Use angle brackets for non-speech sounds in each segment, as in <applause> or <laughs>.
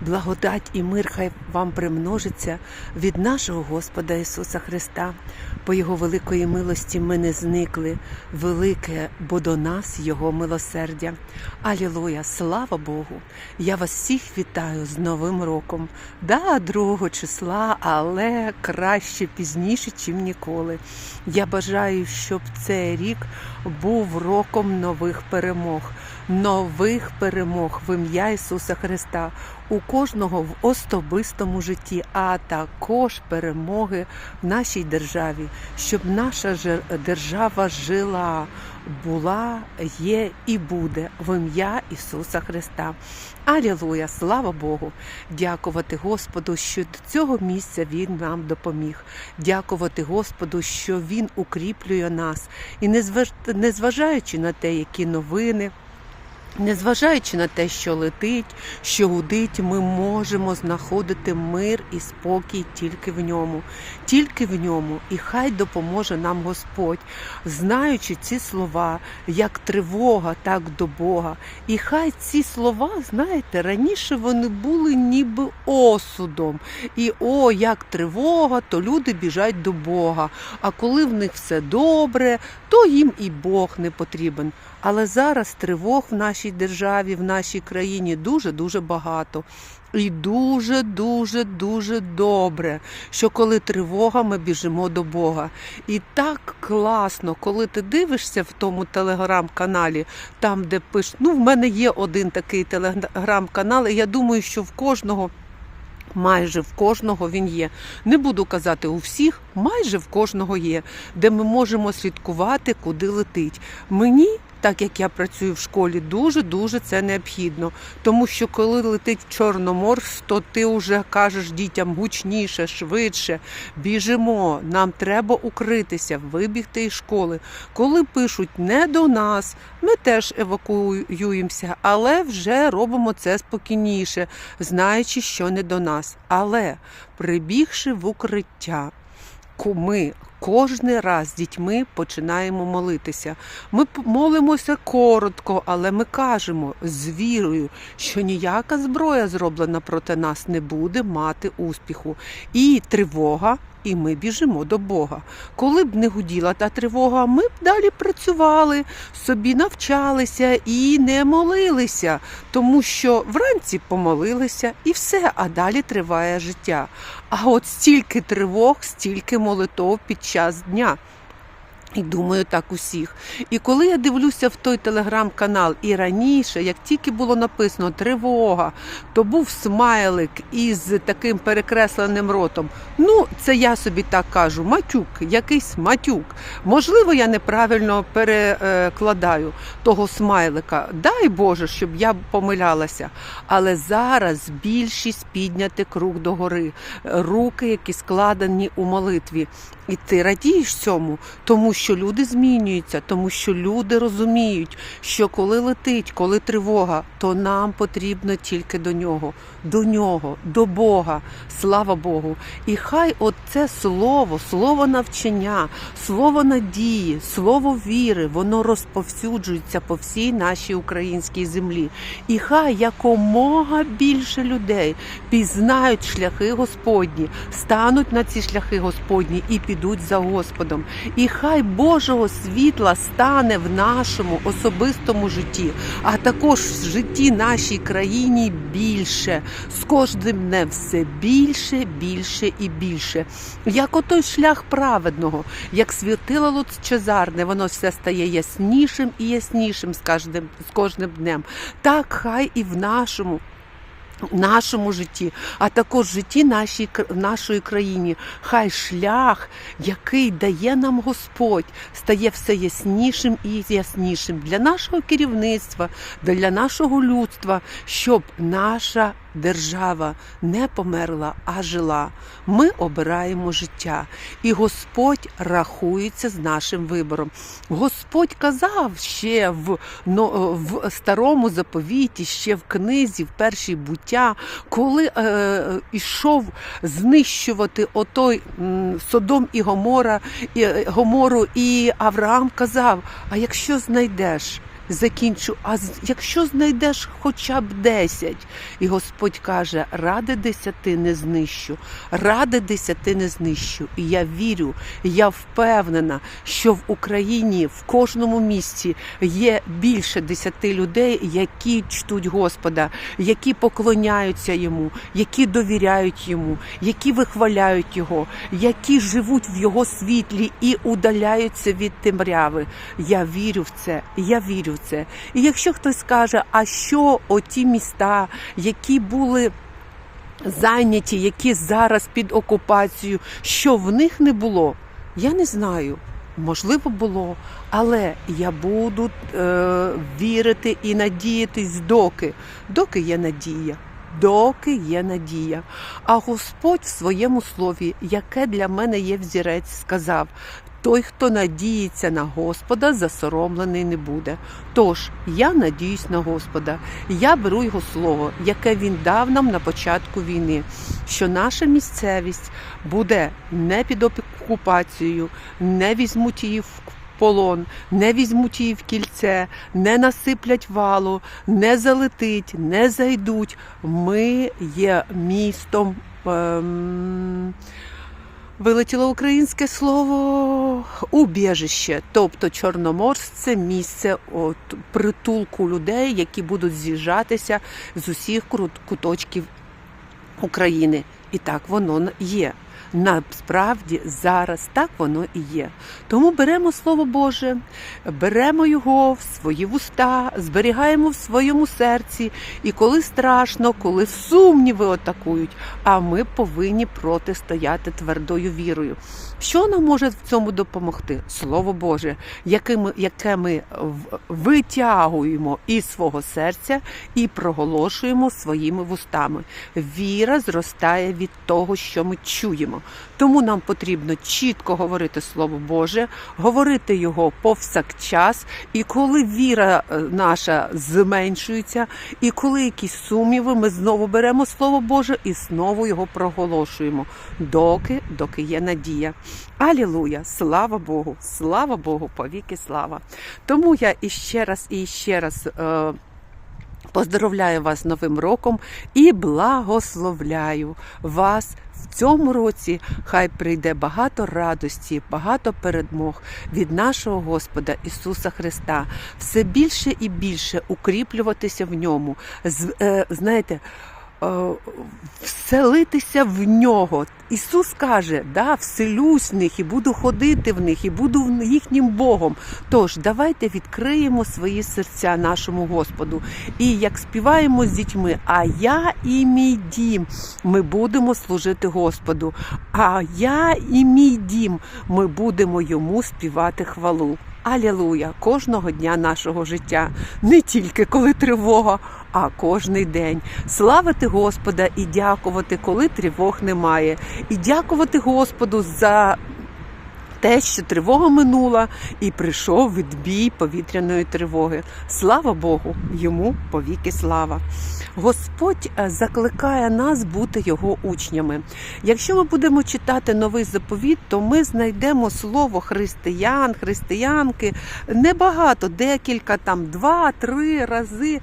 благодать і мир хай вам примножиться від нашого Господа Ісуса Христа. По Його великої милості ми не зникли. Велике, бо до нас Його милосердя. Алілуя, слава Богу! Я вас всіх вітаю з Новим роком. Да, 2 числа, але краще пізніше, чим ніколи. Я бажаю, щоб цей рік був роком нових перемог, нових перемог в ім'я Ісуса Христа у кожного в особистому житті, а також перемоги в нашій державі, щоб наша держава жила, була, є і буде в ім'я Ісуса Христа. Алілуя, слава Богу! Дякувати Господу, що до цього місця Він нам допоміг. Дякувати Господу, що Він укріплює нас. І незважаючи на те, які новини. Незважаючи на те, що летить, що гудить, ми можемо знаходити мир і спокій тільки в ньому, тільки в ньому, і хай допоможе нам Господь, знаючи ці слова, як тривога, так до Бога. І хай ці слова, знаєте, раніше вони були ніби осудом. І о, як тривога, то люди біжать до Бога. А коли в них все добре, то їм і Бог не потрібен. Але зараз тривог в нашій державі, в нашій країні дуже дуже багато. І дуже, дуже, дуже добре, що коли тривога, ми біжимо до Бога. І так класно, коли ти дивишся в тому телеграм-каналі, там, де пишуть, ну в мене є один такий телеграм-канал, і я думаю, що в кожного. Майже в кожного він є. Не буду казати у всіх, майже в кожного є, де ми можемо слідкувати, куди летить. Мені, так як я працюю в школі, дуже дуже це необхідно. Тому що коли летить в Чорноморськ, то ти вже кажеш дітям гучніше, швидше, біжимо, нам треба укритися, вибігти із школи. Коли пишуть не до нас, ми теж евакуюємося, але вже робимо це спокійніше, знаючи, що не до нас. Але прибігши в укриття, ку- кожен раз з дітьми починаємо молитися. Ми молимося коротко, але ми кажемо з вірою, що ніяка зброя зроблена проти нас не буде мати успіху. І тривога. І ми біжимо до Бога. Коли б не гуділа та тривога, ми б далі працювали, собі навчалися і не молилися, тому що вранці помолилися і все, а далі триває життя. А от стільки тривог, стільки молитов під час дня. І думаю, так усіх. І коли я дивлюся в той телеграм-канал, і раніше, як тільки було написано тривога, то був смайлик із таким перекресленим ротом. Ну, це я собі так кажу, матюк, якийсь матюк. Можливо, я неправильно перекладаю того смайлика. Дай Боже, щоб я помилялася. Але зараз більшість підняти круг догори, руки, які складені у молитві. І ти радієш цьому, тому що люди змінюються, тому що люди розуміють, що коли летить, коли тривога, то нам потрібно тільки до нього, до нього, до Бога. Слава Богу. І хай оце слово, слово навчання, слово надії, слово віри, воно розповсюджується по всій нашій українській землі. І хай якомога більше людей пізнають шляхи Господні, стануть на ці шляхи Господні і підуть за Господом. І хай Божого світла стане в нашому особистому житті, а також в житті нашій країні більше. З кожним днем все більше, більше і більше. Як отой шлях праведного, як світило лучезарне, воно все стає яснішим і яснішим з кожним, з кожним днем. Так хай і в нашому нашому житті, а також житті нашій, нашої країні. Хай шлях, який дає нам Господь, стає все яснішим і яснішим для нашого керівництва, для нашого людства, щоб наша держава не померла, а жила. Ми обираємо життя, і Господь рахується з нашим вибором. Господь казав ще в, но, в старому заповіті, ще в книзі, в першій буття, коли е, ішов знищувати отой м, Содом і Гомора, і, Гомору, і Авраам казав: А якщо знайдеш? Закінчу. А якщо знайдеш хоча б десять, і Господь каже: ради десяти не знищу, ради десяти не знищу. І я вірю, я впевнена, що в Україні в кожному місті є більше десяти людей, які чтуть Господа, які поклоняються йому, які довіряють йому, які вихваляють його, які живуть в його світлі і удаляються від темряви. Я вірю в це, я вірю в це. І якщо хтось скаже, а що оті міста, які були зайняті, які зараз під окупацією, що в них не було, я не знаю. Можливо, було, але я буду е, вірити і надіятись доки, доки є надія, доки є надія. А Господь в своєму слові, яке для мене є взірець, сказав: той, хто надіється на Господа, засоромлений не буде. Тож я надіюсь на Господа. Я беру його слово, яке він дав нам на початку війни, що наша місцевість буде не під окупацією, не візьмуть її в полон, не візьмуть її в кільце, не насиплять валу, не залетить, не зайдуть. Ми є містом. Ем... Вилетіло українське слово убіжище, тобто Чорноморськ це місце от, притулку людей, які будуть з'їжджатися з усіх куточків України. І так воно є. Насправді зараз так воно і є. Тому беремо Слово Боже, беремо його в свої вуста, зберігаємо в своєму серці. І коли страшно, коли сумніви атакують, а ми повинні протистояти твердою вірою. Що нам може в цьому допомогти? Слово Боже, яке ми, яке ми витягуємо із свого серця і проголошуємо своїми вустами. Віра зростає від того, що ми чуємо. Тому нам потрібно чітко говорити Слово Боже, говорити його повсякчас. І коли віра е, наша зменшується, і коли якісь сумніви, ми знову беремо Слово Боже і знову його проголошуємо, доки, доки є надія. Алілуя! Слава Богу! Слава Богу! Повіки слава! Тому я іще раз і ще раз. Е, Поздоровляю вас з Новим роком і благословляю вас в цьому році. Хай прийде багато радості, багато передмог від нашого Господа Ісуса Христа. Все більше і більше укріплюватися в ньому. Е, знаєте, вселитися в нього. Ісус каже, да, вселюсь в них і буду ходити в них, і буду їхнім Богом. Тож давайте відкриємо свої серця нашому Господу. І як співаємо з дітьми, а я і мій дім, ми будемо служити Господу. А я і мій дім, ми будемо йому співати хвалу. Алілуя! Кожного дня нашого життя, не тільки коли тривога, а кожний день. Славити Господа і дякувати, коли тривог немає. І дякувати Господу за те, що тривога минула, і прийшов відбій повітряної тривоги. Слава Богу, йому повіки слава. Господь е, закликає нас бути його учнями. Якщо ми будемо читати новий заповіт, то ми знайдемо слово християн, християнки небагато, декілька там два-три рази.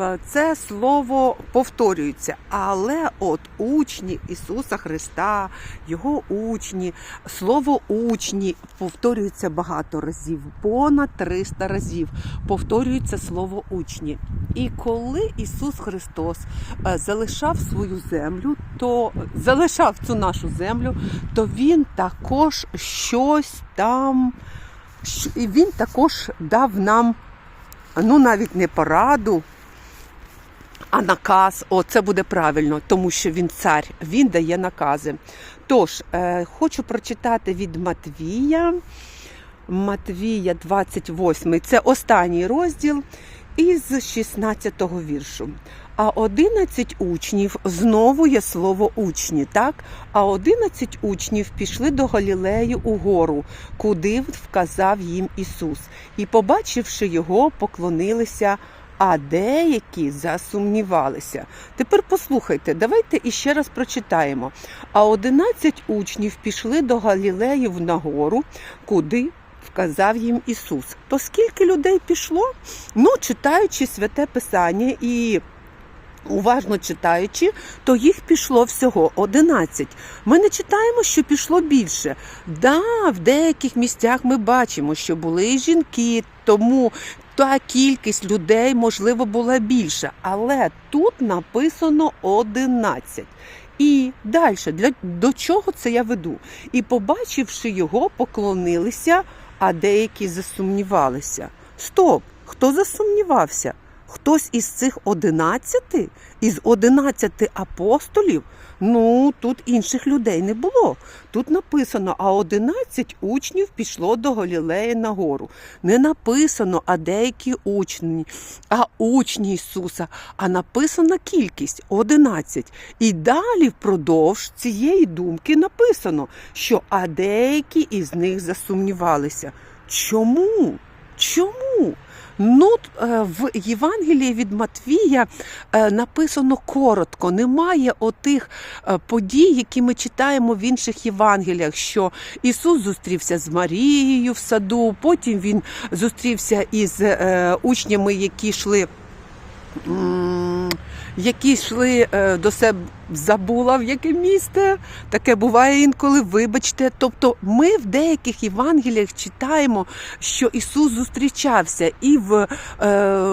Е, Це слово повторюється, але от учні Ісуса Христа, Його учні, слово учні повторюється багато разів, понад 300 разів повторюється слово учні. І коли Ісус Христос е, залишав свою землю, то залишав цю нашу землю, то Він також щось там, і Він також дав нам, ну навіть не пораду. А наказ, о, це буде правильно, тому що він цар, він дає накази. Тож, е, хочу прочитати від Матвія. Матвія 28, це останній розділ із 16-го віршу. А 11 учнів знову є слово учні, так? А 11 учнів пішли до Галілеї у гору, куди вказав їм Ісус. І, побачивши його, поклонилися а деякі засумнівалися. Тепер послухайте, давайте іще раз прочитаємо. А одинадцять учнів пішли до Галілеїв на гору, куди сказав їм Ісус. То скільки людей пішло? Ну, читаючи святе Писання і уважно читаючи, то їх пішло всього 11. Ми не читаємо, що пішло більше. Да, в деяких місцях ми бачимо, що були жінки, тому та кількість людей, можливо, була більша. Але тут написано 11. І далі, для, до чого це я веду? І побачивши його, поклонилися, а деякі засумнівалися. Стоп! Хто засумнівався? Хтось із цих одинадцяти, із одинадцяти апостолів, ну тут інших людей не було. Тут написано, а одинадцять учнів пішло до Галілеї на гору. Не написано, а деякі учні, а учні Ісуса, а написана кількість одинадцять. І далі впродовж цієї думки написано, що а деякі із них засумнівалися. Чому? Чому? Ну, е, в Євангелії від Матвія е, написано коротко. Немає отих е, подій, які ми читаємо в інших Євангеліях, що Ісус зустрівся з Марією в саду, потім Він зустрівся із учнями, які йшли. Які йшли е, до себе, забула в яке місце. Таке буває інколи, вибачте. Тобто, ми в деяких Євангеліях читаємо, що Ісус зустрічався і в, е,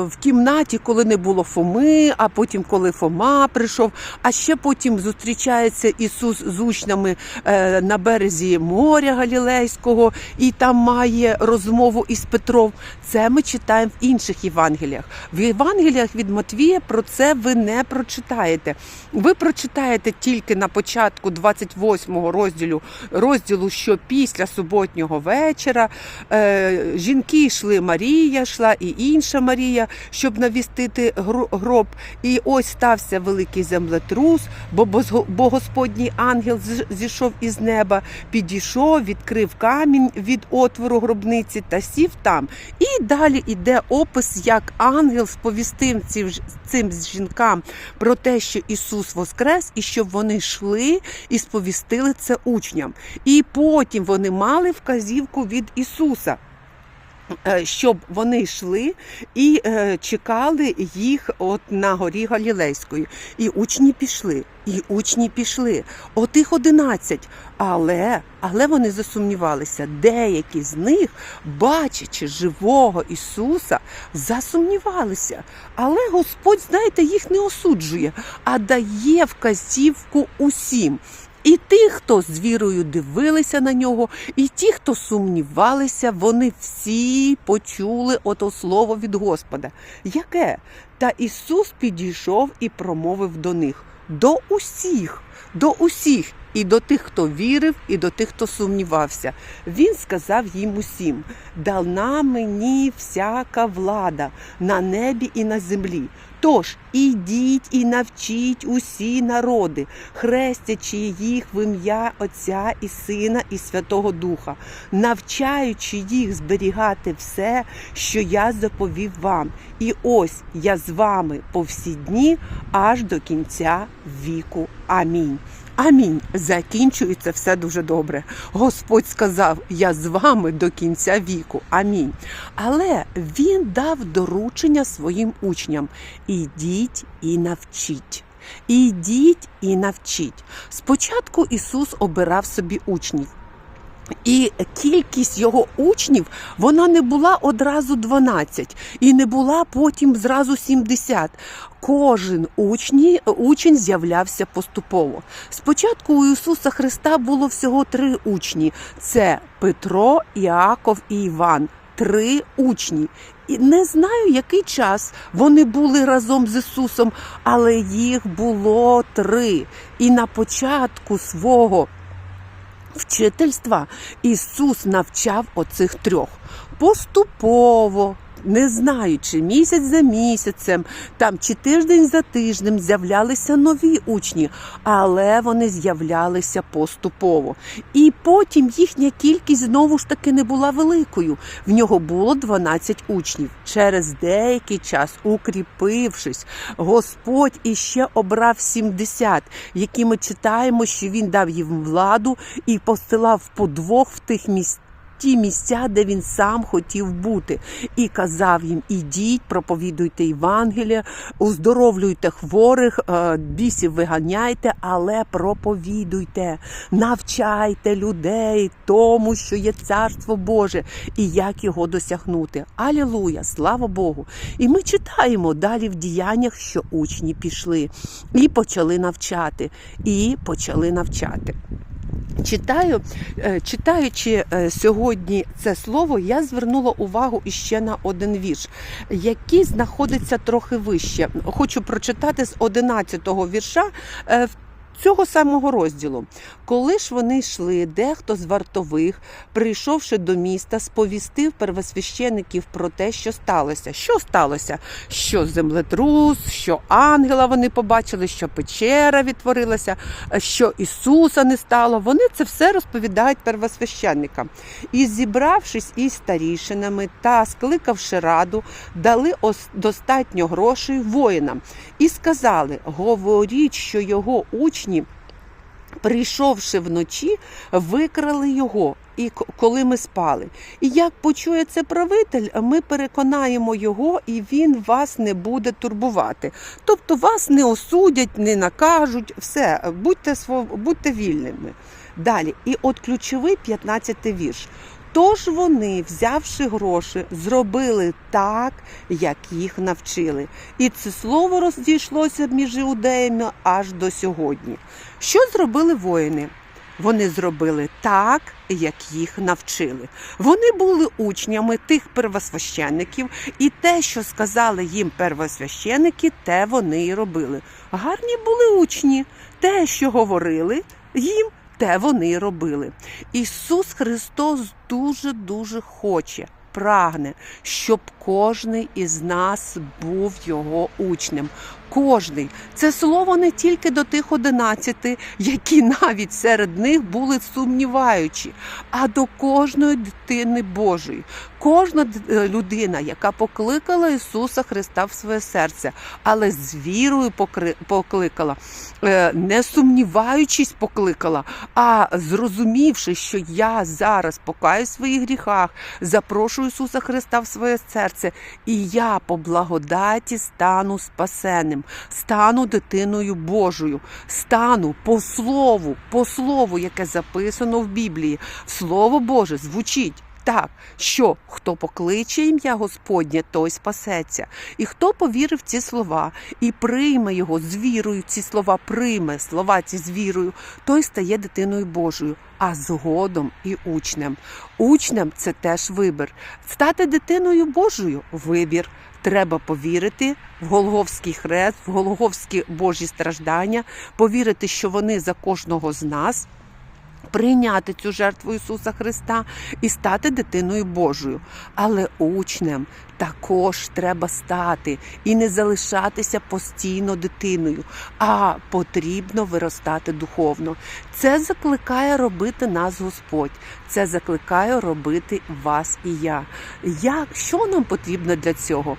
в кімнаті, коли не було Фоми, а потім, коли Фома прийшов, а ще потім зустрічається Ісус з учнями е, на березі моря Галілейського, і там має розмову із Петром. Це ми читаємо в інших Євангеліях. В Євангеліях від Матвія про це ви не прочитаєте. Ви прочитаєте тільки на початку 28 розділу, розділу, що після суботнього вечора е, жінки йшли, Марія йшла і інша Марія, щоб навістити гроб. І ось стався великий землетрус, бо, Господній ангел зійшов із неба, підійшов, відкрив камінь від отвору гробниці та сів там. І далі йде опис, як ангел сповістив цим, ж- про те, що Ісус воскрес, і щоб вони йшли і сповістили це учням. І потім вони мали вказівку від Ісуса. Е, Щоб вони йшли і е, чекали їх от на горі Галілейської. І учні пішли, і учні пішли. Отих одинадцять. Але, але вони засумнівалися. Деякі з них, бачачи живого Ісуса, засумнівалися. Але Господь, знаєте, їх не осуджує, а дає вказівку усім. І тих, хто з вірою дивилися на нього, і ті, хто сумнівалися, вони всі почули ото слово від Господа. Яке? Та Ісус підійшов і промовив до них: до усіх, до усіх, і до тих, хто вірив, і до тих, хто сумнівався. Він сказав їм усім: дана мені всяка влада на небі і на землі. Тож ідіть і навчіть усі народи, хрестячи їх в ім'я Отця і Сина і Святого Духа, навчаючи їх зберігати все, що я заповів вам. І ось я з вами по всі дні аж до кінця віку. Амінь. Амінь. Закінчується все дуже добре. Господь сказав: Я з вами до кінця віку. Амінь. Але він дав доручення своїм учням: ідіть і навчіть. Ідіть і навчіть. Спочатку Ісус обирав собі учнів. І кількість його учнів вона не була одразу 12 і не була потім зразу 70. Кожен учні, учень з'являвся поступово. Спочатку у Ісуса Христа було всього три учні: це Петро, Іаков і Іван. Три учні. І не знаю, який час вони були разом з Ісусом, але їх було три. І на початку свого вчительства Ісус навчав оцих трьох поступово. Не знаючи, місяць за місяцем, там чи тиждень за тижнем з'являлися нові учні, але вони з'являлися поступово. І потім їхня кількість знову ж таки не була великою. В нього було 12 учнів. Через деякий час, укріпившись, Господь іще обрав 70, які ми читаємо, що він дав їм владу і посилав по двох в тих місцях ті місця, де він сам хотів бути, і казав їм: ідіть, проповідуйте Євангелія, оздоровлюйте хворих, е, бісів виганяйте, але проповідуйте, навчайте людей тому, що є царство Боже, і як його досягнути. Алілуя, слава Богу! І ми читаємо далі в діяннях, що учні пішли і почали навчати, і почали навчати. Читаю, е, читаючи е, сьогодні це слово, я звернула увагу іще на один вірш, який знаходиться трохи вище. Хочу прочитати з 11-го вірша е, цього самого розділу. Коли ж вони йшли, дехто з вартових, прийшовши до міста, сповістив первосвящеників про те, що сталося. Що сталося? Що землетрус, що ангела вони побачили, що печера відтворилася, що Ісуса не стало. Вони це все розповідають первосвященникам. І зібравшись із старішинами та скликавши раду, дали ос- достатньо грошей воїнам і сказали: говоріть, що його учні. Прийшовши вночі, викрали його, і коли ми спали. І як почує це правитель, ми переконаємо його, і він вас не буде турбувати. Тобто вас не осудять, не накажуть, все, будьте, будьте вільними. Далі, і от ключовий 15-й вірш. Тож вони, взявши гроші, зробили так, як їх навчили. І це слово розійшлося між іудеями аж до сьогодні. Що зробили воїни? Вони зробили так, як їх навчили. Вони були учнями тих первосвященників, і те, що сказали їм первосвященники, те вони і робили. Гарні були учні, те, що говорили їм. Те вони робили. Ісус Христос дуже дуже хоче, прагне, щоб кожний із нас був його учнем. Кожний це слово не тільки до тих одинадцяти, які навіть серед них були сумніваючі, а до кожної дитини Божої. Кожна е, людина, яка покликала Ісуса Христа в своє серце, але з вірою покликала, е, не сумніваючись, покликала, а зрозумівши, що я зараз покаю в своїх гріхах, запрошую Ісуса Христа в своє серце, і я по благодаті стану спасенним, стану дитиною Божою, стану по слову, по слову, яке записано в Біблії. Слово Боже звучить. Так, що хто покличе ім'я Господнє, той спасеться. І хто повірив ці слова і прийме його з вірою, ці слова прийме слова ці з вірою, той стає дитиною Божою, а згодом і учнем. Учнем це теж вибір. Стати дитиною Божою вибір. Треба повірити в Голговський хрест, в Голговські Божі страждання, повірити, що вони за кожного з нас. Прийняти цю жертву Ісуса Христа і стати дитиною Божою. Але учнем також треба стати і не залишатися постійно дитиною, а потрібно виростати духовно. Це закликає робити нас Господь. Це закликає робити вас і я. Як що нам потрібно для цього?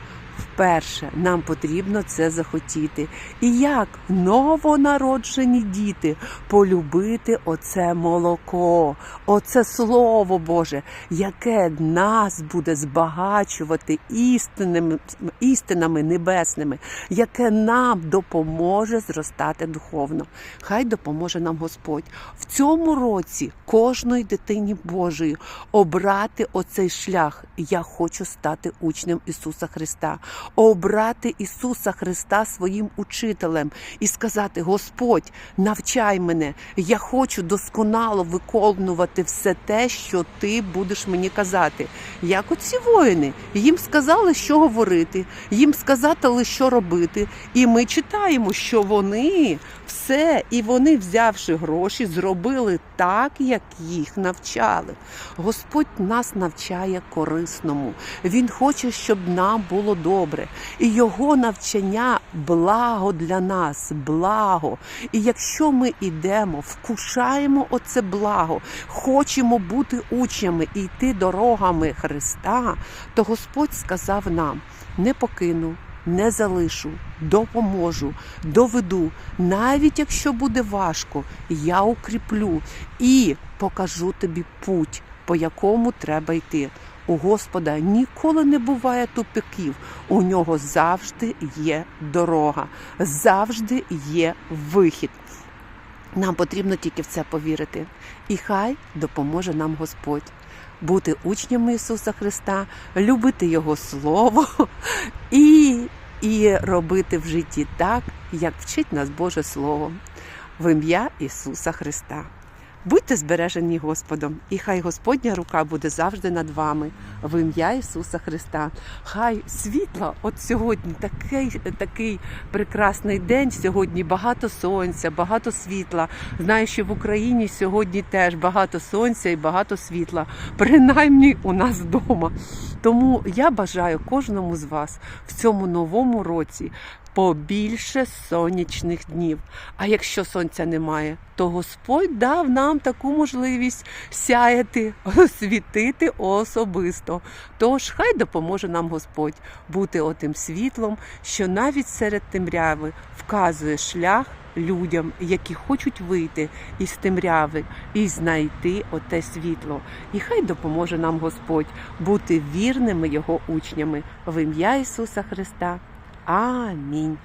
Вперше нам потрібно це захотіти. І як новонароджені діти полюбити оце молоко, оце слово Боже, яке нас буде збагачувати істинними, істинами небесними, яке нам допоможе зростати духовно. Хай допоможе нам Господь в цьому році кожної дитині Божої обрати оцей шлях. Я хочу стати учнем Ісуса Христа, обрати Ісуса Христа своїм учителем і сказати: Господь, навчай мене, я хочу досконало виконувати все те, що ти будеш мені казати. Як оці воїни, їм сказали, що говорити, їм сказали, що робити. І ми читаємо, що вони все, і вони, взявши гроші, зробили так, як їх навчали. Господь нас навчає корисному. Він хоче, щоб нам було добре. І його навчання благо для нас, благо. І якщо ми йдемо, вкушаємо оце благо, хочемо бути учнями і йти дорогами Христа, то Господь сказав нам: не покину. Не залишу, допоможу, доведу. Навіть якщо буде важко, я укріплю і покажу тобі путь, по якому треба йти. У Господа ніколи не буває тупиків. У нього завжди є дорога, завжди є вихід. Нам потрібно тільки в це повірити. І хай допоможе нам Господь бути учнями Ісуса Христа, любити Його Слово <laughs> і, і робити в житті так, як вчить нас Боже Слово, в ім'я Ісуса Христа. Будьте збережені Господом, і хай Господня рука буде завжди над вами, в ім'я Ісуса Христа. Хай світло, от сьогодні такий, такий прекрасний день. Сьогодні багато сонця, багато світла. Знаю, що в Україні сьогодні теж багато сонця і багато світла, принаймні у нас вдома. Тому я бажаю кожному з вас в цьому новому році побільше сонячних днів. А якщо сонця немає, то Господь дав нам таку можливість сяяти, світити особисто. Тож хай допоможе нам Господь бути отим світлом, що навіть серед темряви вказує шлях людям, які хочуть вийти із темряви і знайти оте світло. І хай допоможе нам Господь бути вірними Його учнями в ім'я Ісуса Христа. Амінь.